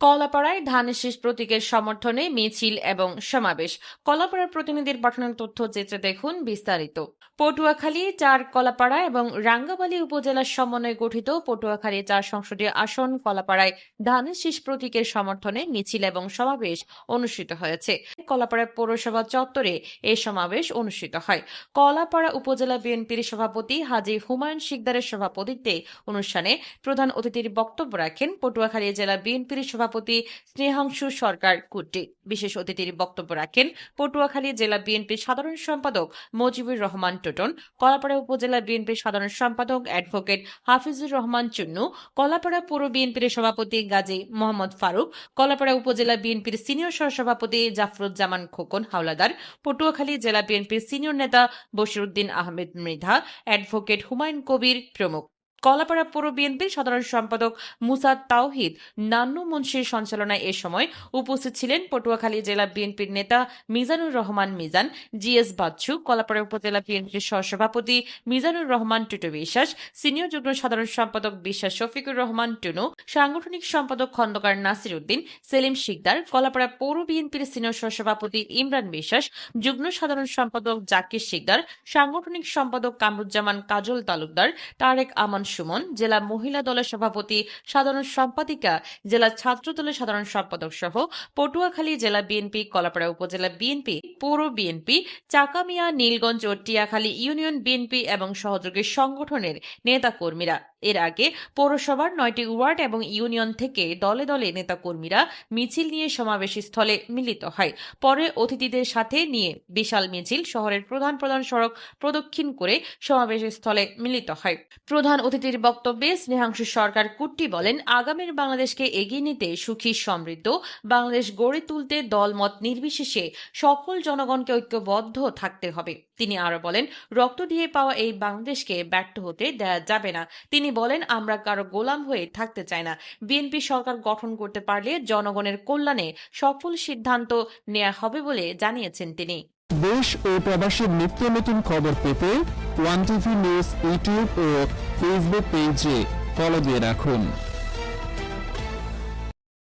কলাপাড়ায় ধানের শীষ প্রতীকের সমর্থনে মিছিল এবং সমাবেশ। কলাপাড়ার প্রতিনিধির পাঠানোর তথ্য যেতে দেখুন বিস্তারিত। পটুয়াখালী, চার কলাপাড়া এবং রাঙ্গাবালী উপজেলার সমন্বয়ে গঠিত পটুয়াখালী চার সংসদীয় আসন কলাপাড়ায় ধানের শীষ প্রতীকের সমর্থনে মিছিল এবং সমাবেশ অনুষ্ঠিত হয়েছে। কলাপাড়া পৌরসভা চত্বরে এ সমাবেশ অনুষ্ঠিত হয়। কলাপাড়া উপজেলা বিএনপির সভাপতি হাজী হুমায়ুন শিকদারের সভাপতিত্বে অনুষ্ঠানে প্রধান অতিথির বক্তব্য রাখেন পটুয়াখালী জেলা বিএনপির সভাপতি স্নেহাংশু সরকার কুট্টি বিশেষ অতিথির বক্তব্য রাখেন পটুয়াখালী জেলা বিএনপির সাধারণ সম্পাদক মজিবুর রহমান টোটন, কলাপাড়া উপজেলা বিএনপির সাধারণ সম্পাদক অ্যাডভোকেট হাফিজুর রহমান চুন্নু, কলাপাড়া পৌর বিএনপির সভাপতি গাজী মোহাম্মদ ফারুক, কলাপাড়া উপজেলা বিএনপির সিনিয়র সহসভাপতি জাফরুজ্জামান খোকন হাওলাদার, পটুয়াখালী জেলা বিএনপির সিনিয়র নেতা বশিরউদ্দিন আহমেদ মৃধা, অ্যাডভোকেট হুমায়ুন কবির প্রমুখ। কলাপাড়া পৌর বিএনপির সাধারণ সম্পাদক মুসাদ তাওহিদ নান্নু মুন্সির সঞ্চালনায় এ সময় উপস্থিত ছিলেন পটুয়াখালী জেলা বিএনপির নেতা মিজানুর রহমান মিজান জিএস বাচ্চু, কলাপাড়া উপজেলা বিএনপির সহসভাপতি মিজানুর রহমান টুটু বিশ্বাস, সিনিয়র যুগ্ম সাধারণ সম্পাদক বিশ্বাস শফিকুর রহমান টুনু, সাংগঠনিক সম্পাদক খন্দকার নাসির উদ্দিন, সেলিম শিকদার, কলাপাড়া পৌর বিএনপির সিনিয়র সহসভাপতি ইমরান বিশ্বাস, যুগ্ম সাধারণ সম্পাদক জাকির শিকদার, সাংগঠনিক সম্পাদক কামরুজ্জামান কাজল তালুকদার, তারেক আমান সুমন, জেলা মহিলা দলের সভাপতি সাধারণ সম্পাদিকা, জেলা ছাত্র দলের সাধারণ সম্পাদক সহ পটুয়াখালী জেলা বিএনপি, কলাপাড়া উপজেলা বিএনপি পৌর বিএনপি, চাকামিয়া, নীলগঞ্জ ও টিয়াখালী ইউনিয়ন বিএনপি এবং সহযোগী সংগঠনের নেতাকর্মীরা। এর আগে পৌরসভার নয়টি ওয়ার্ড এবং ইউনিয়ন থেকে দলে দলে নেতাকর্মীরা মিছিল নিয়ে সমাবেশ স্থলে মিলিত হয়। পরে অতিথিদের সাথে নিয়ে বিশাল মিছিল শহরের প্রধান প্রধান সড়ক প্রদক্ষিণ করে সমাবেশ স্থলে মিলিত হয়। প্রধান অতিথির বক্তব্যে স্নেহাংশু সরকার কুট্টি বলেন, আগামীর বাংলাদেশকে এগিয়ে নিতে সুখী সমৃদ্ধ, বাংলাদেশ গড়ে তুলতে দলমত নির্বিশেষে সকল জনগণকে ঐক্যবদ্ধ থাকতে হবে। তিনি আরও বলেন, রক্ত দিয়ে পাওয়া এই বাংলাদেশকে ব্যর্থ হতে দেয়া যাবে না। তিনি বলেন, আমরা কারও গোলাম হয়ে থাকতে চাই না। বিএনপি সরকার গঠন করতে পারলে জনগণের কল্যাণে সফল সিদ্ধান্ত নেওয়া হবে বলে জানিয়েছেন তিনি। দেশ ও প্রবাসীর নিত্য নতুন খবর পেতে ওয়ান টিভি নিউজ ইউটিউব ও ফেসবুক পেজে ফলো দিয়ে রাখুন।